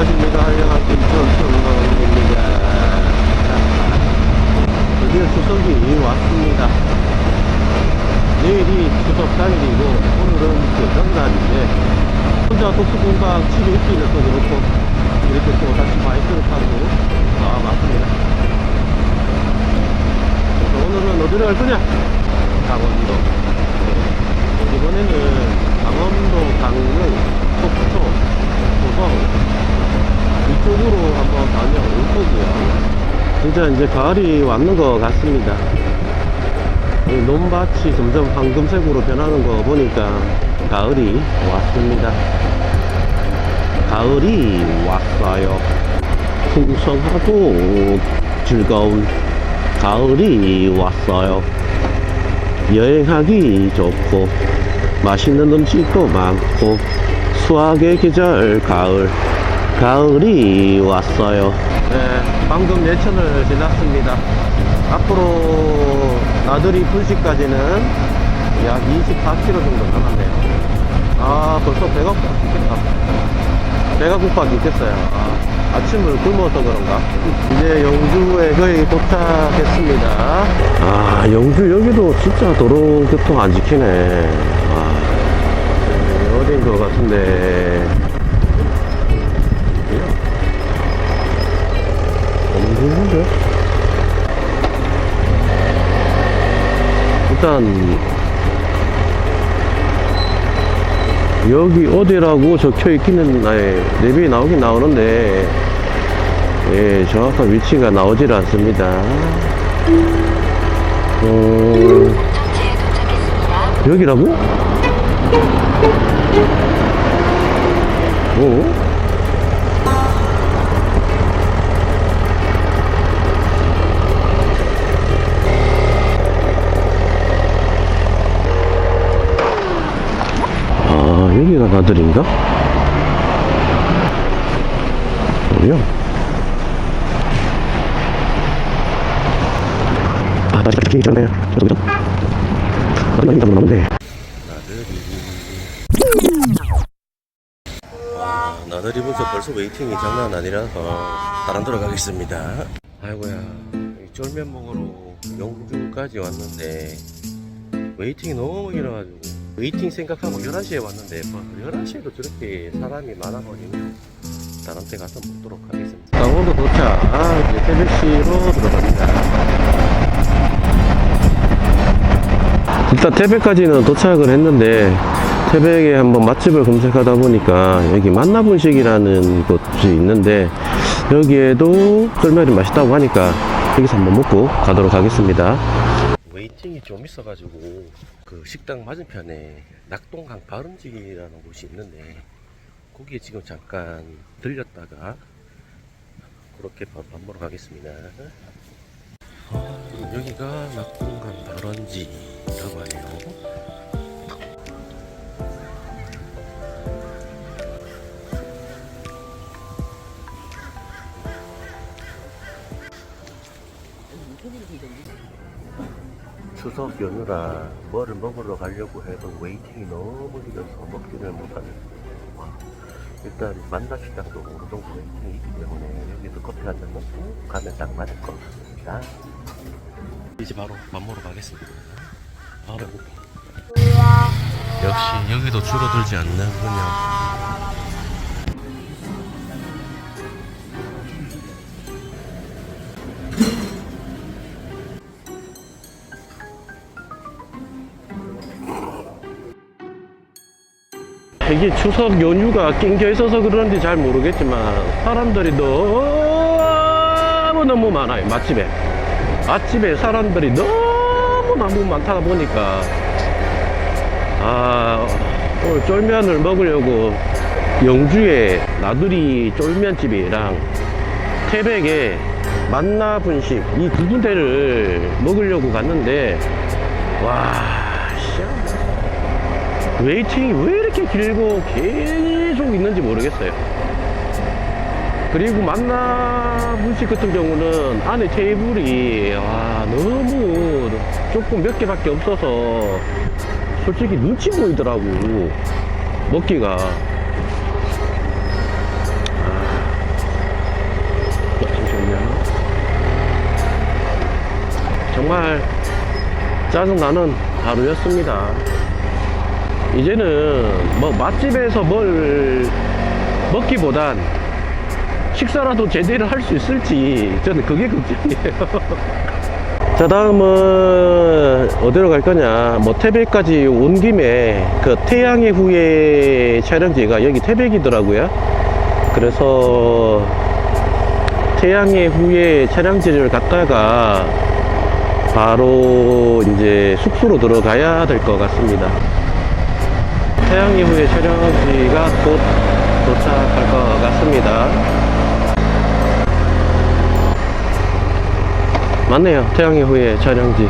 안녕하십니까 한영한 김천성입니다 드디어 추석이 왔습니다 내일이 추석 당일이고 오늘은 그 전날인데 혼자 독수공방 집에 있기는 또 그렇고 이렇게 또 다시 바이크를 타고 나와봤습니다 그래서 오늘은 어디로 갈 거냐 강원도 네. 이번에는 강원도 강릉 속초 고성 이쪽으로 한번 다녀올 거고요 진짜 이제 가을이 왔는 것 같습니다. 이 논밭이 점점 황금색으로 변하는 거 보니까 가을이 왔습니다. 가을이 왔어요. 풍성하고 즐거운 가을이 왔어요. 여행하기 좋고 맛있는 음식도 많고 수학의 계절 가을 가을이 왔어요. 네 방금 예천을 지났습니다. 앞으로 나들이 분시까지는 약 24km 정도 남았네요. 아 벌써 배가 고팠겠다. 배가 고팠겠어요. 아, 아침을 굶어서 그런가? 이제 영주에 거의 도착했습니다. 아 영주 여기도 진짜 도로 교통 안 지키네. 아, 네, 어딘 것 같은데 일단 여기 어디라고 적혀 있기는 아예 내비에 나오긴 나오는데 예 정확한 위치가 나오질 않습니다 도착했습니다. 여기라고? 어? 아, 여기가 나들인가? 뭐야? 아, 나 지금 있잖아요. 저기다. 나 많이 잡았는데. 와, 나들 이 분서 벌써 웨이팅이 장난 아니라서 다른 데로 가겠습니다. 아이고야, 이 쫄면 먹으러 영주까지 왔는데 웨이팅이 너무 길어가지고 웨이팅 생각하고 11시에 왔는데 뭐 11시에도 저렇게 사람이 많아버리면 다른 데 가서 먹도록 하겠습니다. 강원도 도착. 아, 이제 태백시로 들어갑니다. 일단 태백까지는 도착을 했는데 태백에 한번 맛집을 검색하다 보니까 여기 만나분식이라는 곳이 있는데 여기에도 쫄면이 맛있다고 하니까 여기서 한번 먹고 가도록 하겠습니다. 웨이팅이 좀 있어가지고 그 식당 맞은편에 낙동강 바른지라는 곳이 있는데 거기에 지금 잠깐 들렸다가 그렇게 밥, 밥 먹으러 가겠습니다. 아, 여기가 낙동강 발원지라고 하네요. 추석 연휴라 뭐를 먹으러 가려고 해도 웨이팅이 너무 길어서 먹지를 못하네. 와, 일단 만나시장도 어느 정도 웨이팅이 있기 때문에 여기서 커피 한 잔 먹고 가면 딱 맞을 것 같습니다. 이제 바로 밥 먹으러 가겠습니다. 바로 역시 여기도 줄어들지 않는군요. 이게 추석 연휴가 낑겨 있어서 그런지 잘 모르겠지만 사람들이 너무 너무 많아요 맛집에 맛집에 사람들이 너무 너무 많다 보니까 아 오늘 쫄면을 먹으려고 영주에 나들이 쫄면집이랑 태백에 만나분식 이 두 군데를 먹으려고 갔는데 와 씨. 웨이팅이 왜 길고 계속 있는지 모르겠어요. 그리고 만나분식 같은 경우는 안에 테이블이 와 너무 조금 몇 개밖에 없어서 솔직히 눈치 보이더라고 먹기가 아, 정말 짜증나는 하루였습니다. 이제는 뭐 맛집에서 뭘 먹기보단 식사라도 제대로 할 수 있을지 저는 그게 걱정이에요. 자 다음은 어디로 갈 거냐? 뭐 태백까지 온 김에 그 태양의 후예 촬영지가 여기 태백이더라고요. 그래서 태양의 후예 촬영지를 갔다가 바로 이제 숙소로 들어가야 될 것 같습니다 태양의 후예 촬영지가 곧 도착할 것 같습니다 맞네요. 태양의 후예 촬영지.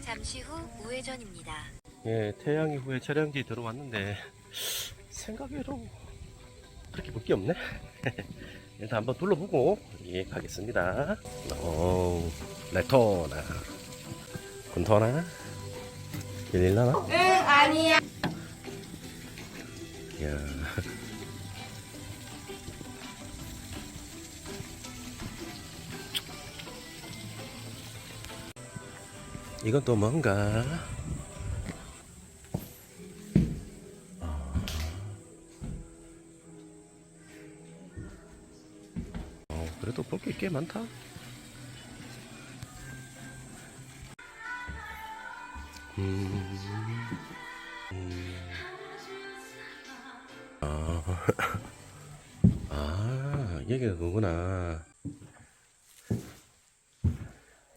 잠시 후 우회전입니다. 예, 태양의 후예 촬영지 들어왔는데 생각외로 그렇게 볼 게 없네. 일단 한번 둘러보고 예 가겠습니다. 오, 레토나, 군토나, 빌릴라나? 응 아니야 야. 이건 또 뭔가? 그래도 볼 게 꽤 많다. 음, 음. 아, 아, 여기가 그거구나.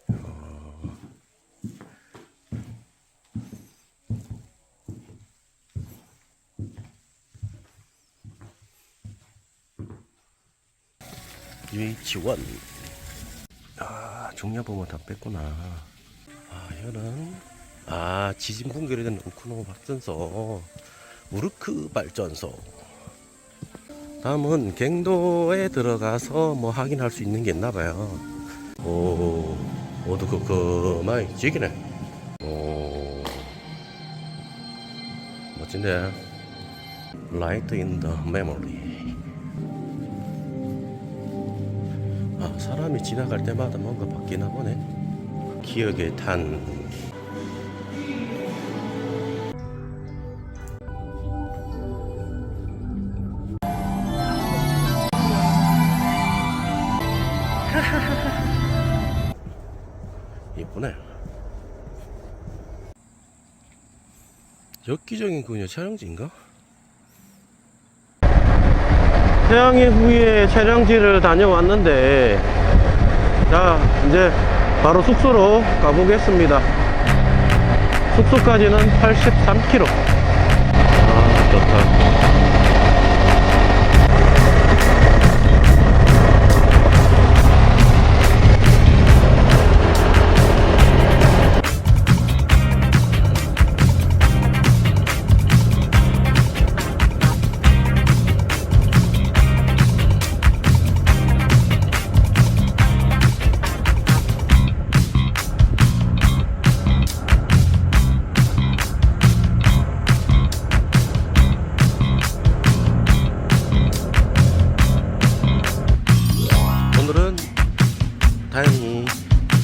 어. UH1. 아, 종려보면 다 뺐구나. 아, 이거는, 아, 지진 붕괴를 된 우크노 발전소. 우르크 발전소. 다음은 갱도에 들어가서 뭐 확인할 수 있는 게 있나 봐요. 오, 오두크크마이 지기네. 오, 멋진데. Light in the memory. 아, 사람이 지나갈 때마다 뭔가 바뀌나 보네. 기억의 탄. 이쁘네. 엽기적인 그녀 촬영지인가? 태양의 후예 촬영지를 다녀왔는데, 자, 이제 바로 숙소로 가보겠습니다. 숙소까지는 83km. 아, 좋다. 다행히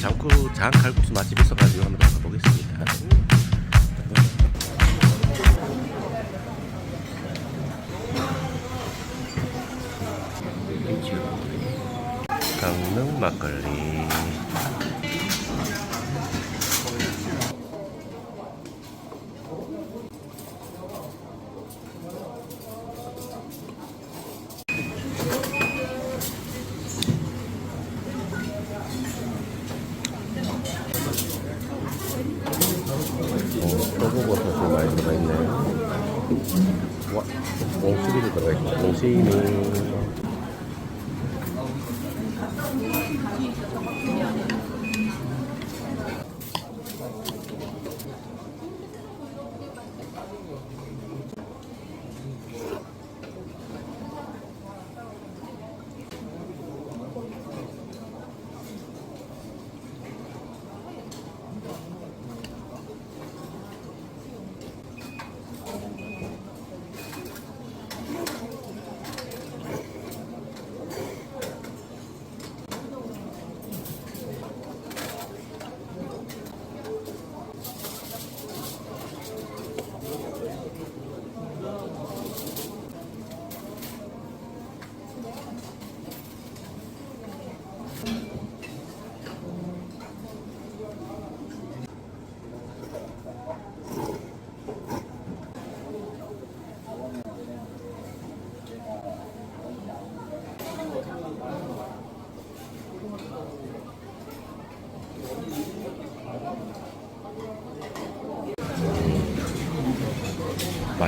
장쿠 장 칼국수 맛집 있어가지고 한번 가보겠습니다. 강릉 막걸리.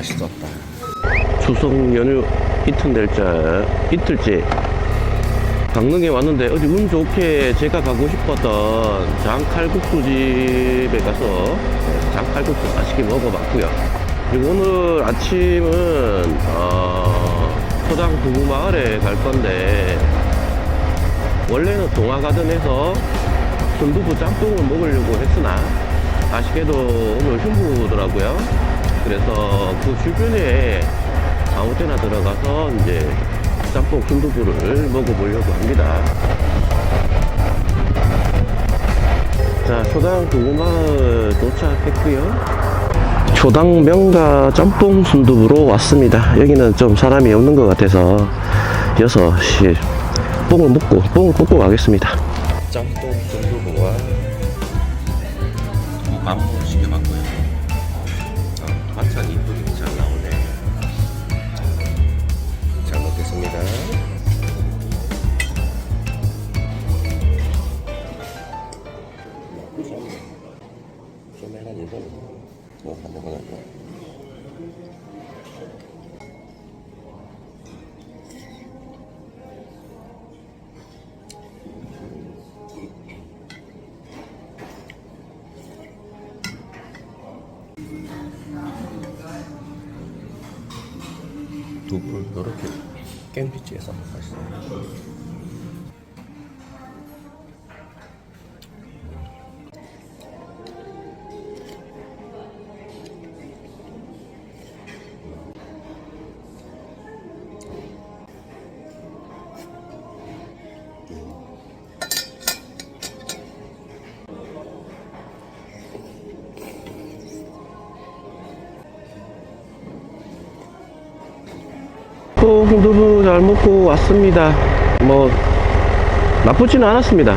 맛있었다. 추석 연휴 이튿날짜 이틀째 강릉에 왔는데 어디 운 좋게 제가 가고 싶었던 장칼국수 집에 가서 네, 장칼국수 맛있게 먹어봤고요. 그리고 오늘 아침은 어, 소장 부부마을에 갈 건데 원래는 동화가든에서 순두부 짬뽕을 먹으려고 했으나 아쉽게도 오늘 흉부더라고요. 그래서 그 주변에 아무 때나 들어가서 이제 짬뽕 순두부를 먹어보려고 합니다. 자, 초당 고구마을 도착했고요. 초당 명가 짬뽕 순두부로 왔습니다. 여기는 좀 사람이 없는 것 같아서 6시 뽕을 먹고 뽕을 뽑고 가겠습니다. 짬뽕 위接에还是. 두부 잘 먹고 왔습니다. 뭐 나쁘지는 않았습니다.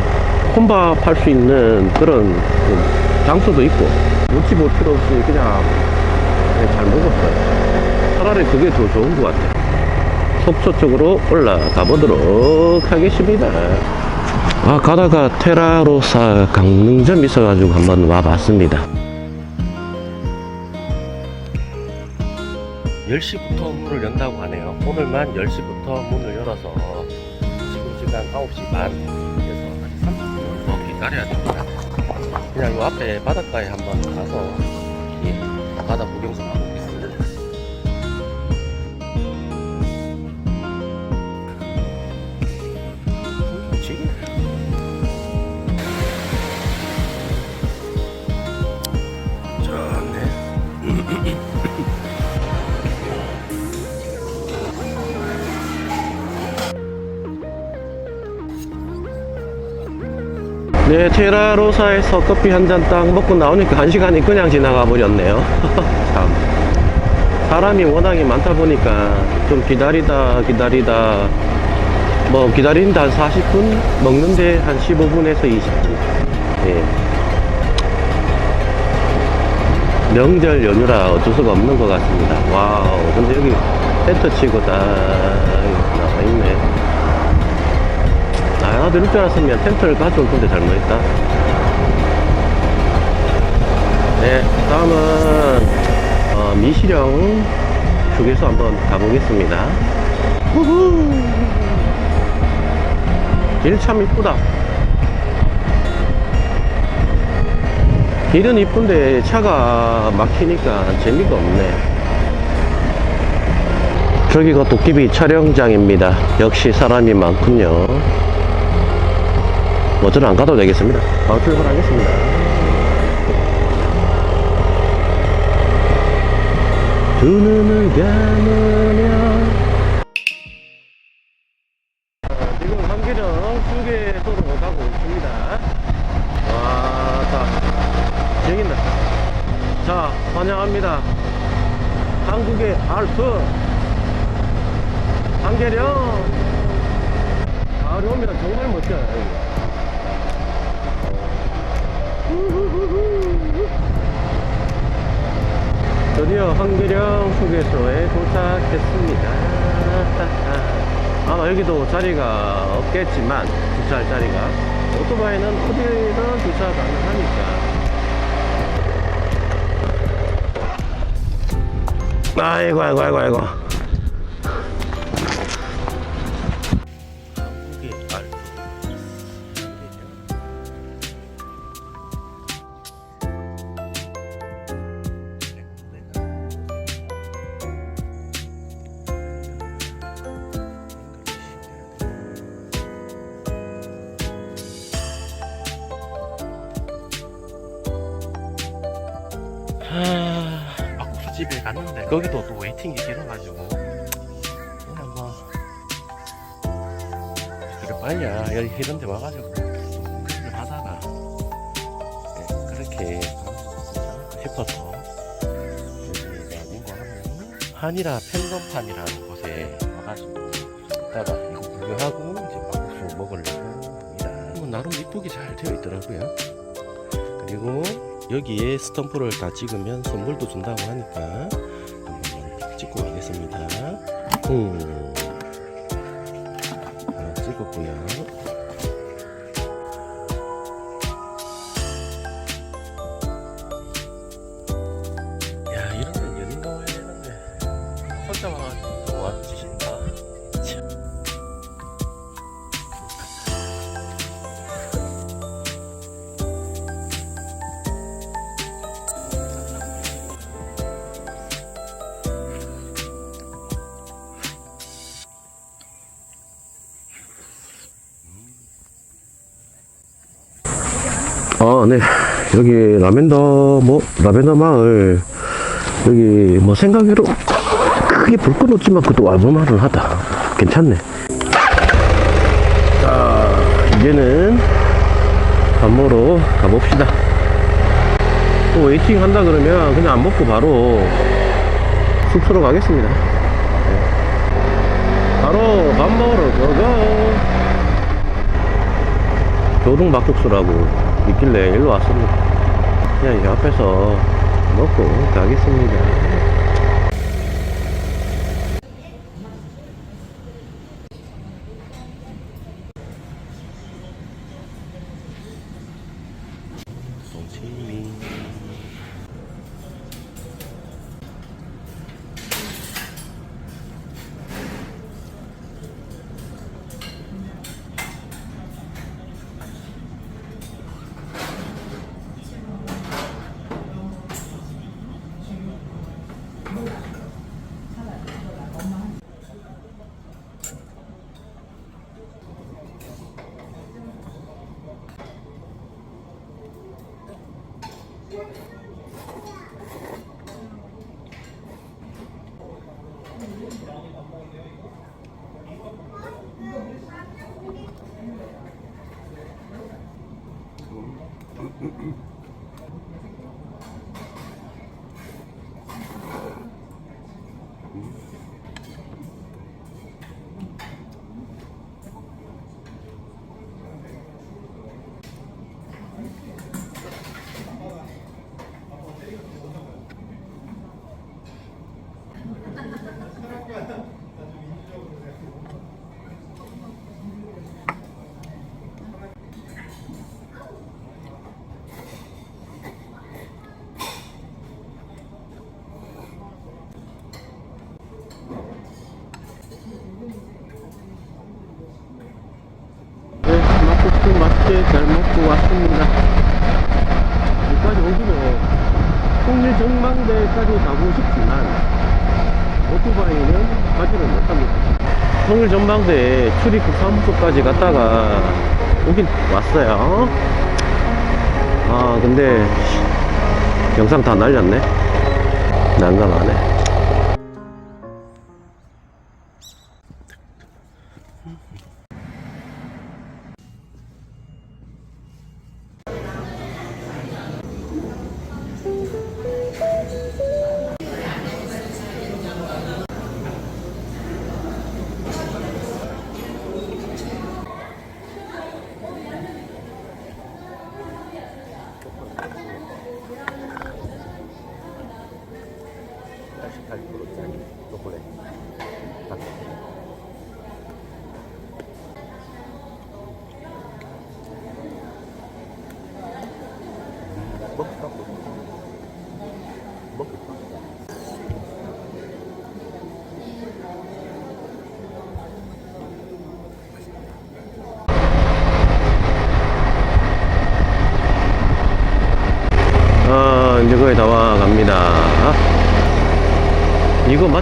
혼밥 할 수 있는 그런 그 장소도 있고 눈치 볼 필요 없이 그냥 그냥 잘 먹었어요. 차라리 그게 더 좋은 것 같아요. 속초 쪽으로 올라가 보도록 하겠습니다. 아 가다가 테라로사 강릉점 있어가지고 한번 와봤습니다. 10시부터 문을 연다고 하네요. 오늘만 10시부터 문을 열어서 지금 시간 9시 반에서 한 30분 더 기다려야 됩니다. 그냥 요 앞에 바닷가에 한번 가서 예, 바다 구경 좀 하고 네, 테라로사에서 커피 한 잔 딱 먹고 나오니까 한 시간이 그냥 지나가 버렸네요. 참. 사람이 워낙에 많다 보니까 좀 기다리다 기다리다 뭐 기다리는데 한 40분 먹는데 한 15분에서 20분. 예. 명절 연휴라 어쩔 수가 없는 것 같습니다. 와우. 근데 여기 텐트 치고 딱 나와 있네. 아, 이럴 줄 알았으면 텐트를 가져올 건데 잘못했다. 네, 다음은 어, 미시령 휴게소 한번 가보겠습니다. 후후. 길참 이쁘다. 길은 이쁜데 차가 막히니까 재미가 없네. 저기가 도깨비 촬영장입니다. 역시 사람이 많군요. 뭐 저는 안 가도 되겠습니다. 바로 출발하겠습니다. 두 눈을 감으면 지금 한계령 휴게소로 가고 있습니다. 와, 자, 여기있다. 자, 환영합니다. 한국의 알프 한계령 마을이 오면 정말 멋져요. 여기. 드디어 한계령 휴게소에 도착했습니다. 아마 여기도 자리가 없겠지만 주차할 자리가 오토바이는 어디든 주차 가능하니까 아이고 아이고 아이고 아이고 빨리야 여기 이런 데 와가지고 그걸 하다가 네, 그렇게 싶어서 여기가 뭔가 하면 한이라 펜덤판이라는 곳에 와가지고 이따가 이거 구경하고 이제 막국수 먹으려고 합니다 뭐 나름 이쁘게 잘 되어 있더라고요 그리고 여기에 스탬프를 다 찍으면 선물도 준다고 하니까 한번 찍고 가겠습니다. 음. 아, 네. 여기 라벤더, 뭐, 라벤더 마을, 여기 뭐 생각외로 크게 볼건 없지만 그래도 와볼만은 하다. 괜찮네. 자, 이제는 밥 먹으러 가봅시다. 또 웨이팅 한다 그러면 그냥 안 먹고 바로 숙소로 가겠습니다. 네. 바로 밥 먹으러 고고! 교동 막국수라고 있길래 일로 왔습니다. 그냥 이 앞에서 먹고 가겠습니다. 전망대까지 가고 싶지만 오토바이는 가지를 못합니다. 통일 전망대 출입국 사무소까지 갔다가 오긴 왔어요. 아 근데 영상 다 날렸네. 난감하네.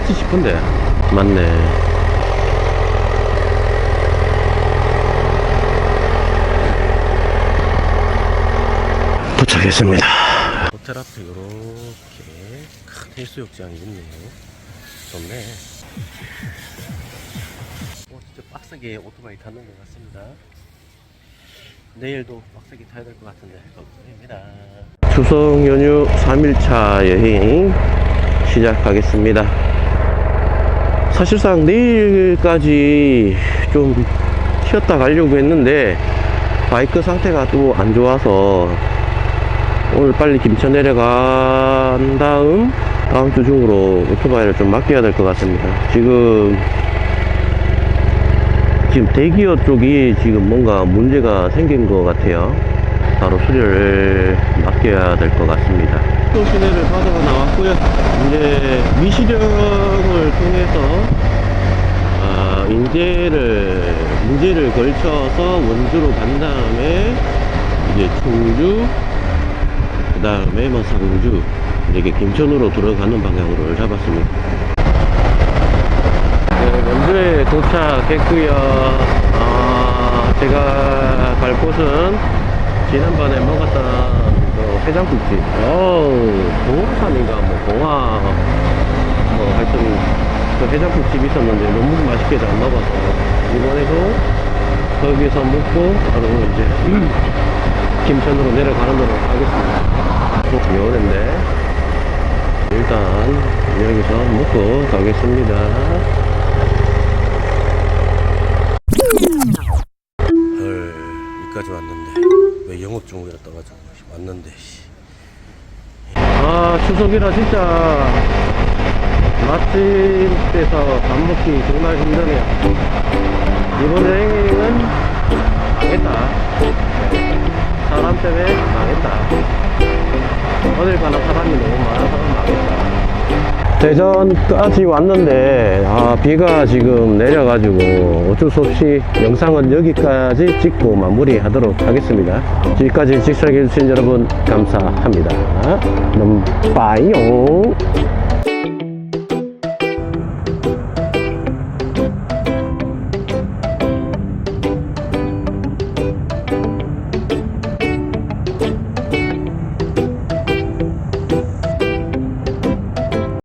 맞지 싶은데. 맞네. 도착했습니다. 호텔 앞에 이렇게 큰 해수욕장이 있네요. 좋네. 오, 진짜 빡세게 오토바이 타는 것 같습니다. 내일도 빡세게 타야 될 것 같은데 걱정입니다. 추석 연휴 3일차 여행 시작하겠습니다. 사실상 내일까지 좀 쉬었다 가려고 했는데 바이크 상태가 또 안 좋아서 오늘 빨리 김천 내려간 다음 다음 주 중으로 오토바이를 좀 맡겨야 될 것 같습니다. 지금 지금 대기어 쪽이 지금 뭔가 문제가 생긴 것 같아요. 바로 수리를 맡겨야 될 것 같습니다. 또 시내를 받아가 나왔고요. 이제 미시령을 통해서 아, 인제를 인제를 걸쳐서 원주로 간 다음에 이제 청주 그 다음에 뭐 상주 이렇게 김천으로 들어가는 방향으로 잡았습니다. 네, 원주에 도착했고요. 어, 제가 갈 곳은 지난번에 먹었던 그 해장국집. 어우, 봉화산인가 뭐 봉화 뭐 하여튼 그 해장국집 있었는데 너무 맛있게 잘 먹어서 이번에도 거기서 먹고 바로 이제 김천으로 내려가는 도록 하겠습니다. 비 오는데 일단 여기서 먹고 가겠습니다. 왜 영업 중이라 떠가지고 왔는데 씨. 아 추석이라 진짜. 맛집에서 밥 먹기 정말 힘드네요. 이번 여행은 망했다. 사람 때문에 망했다. 어딜 가나 사람이 너무 많아서 망했다 대전까지 왔는데 아 비가 지금 내려가지고 어쩔 수 없이 영상은 여기까지 찍고 마무리하도록 하겠습니다. 지금까지 직사해 주신 여러분 감사합니다. 빠이용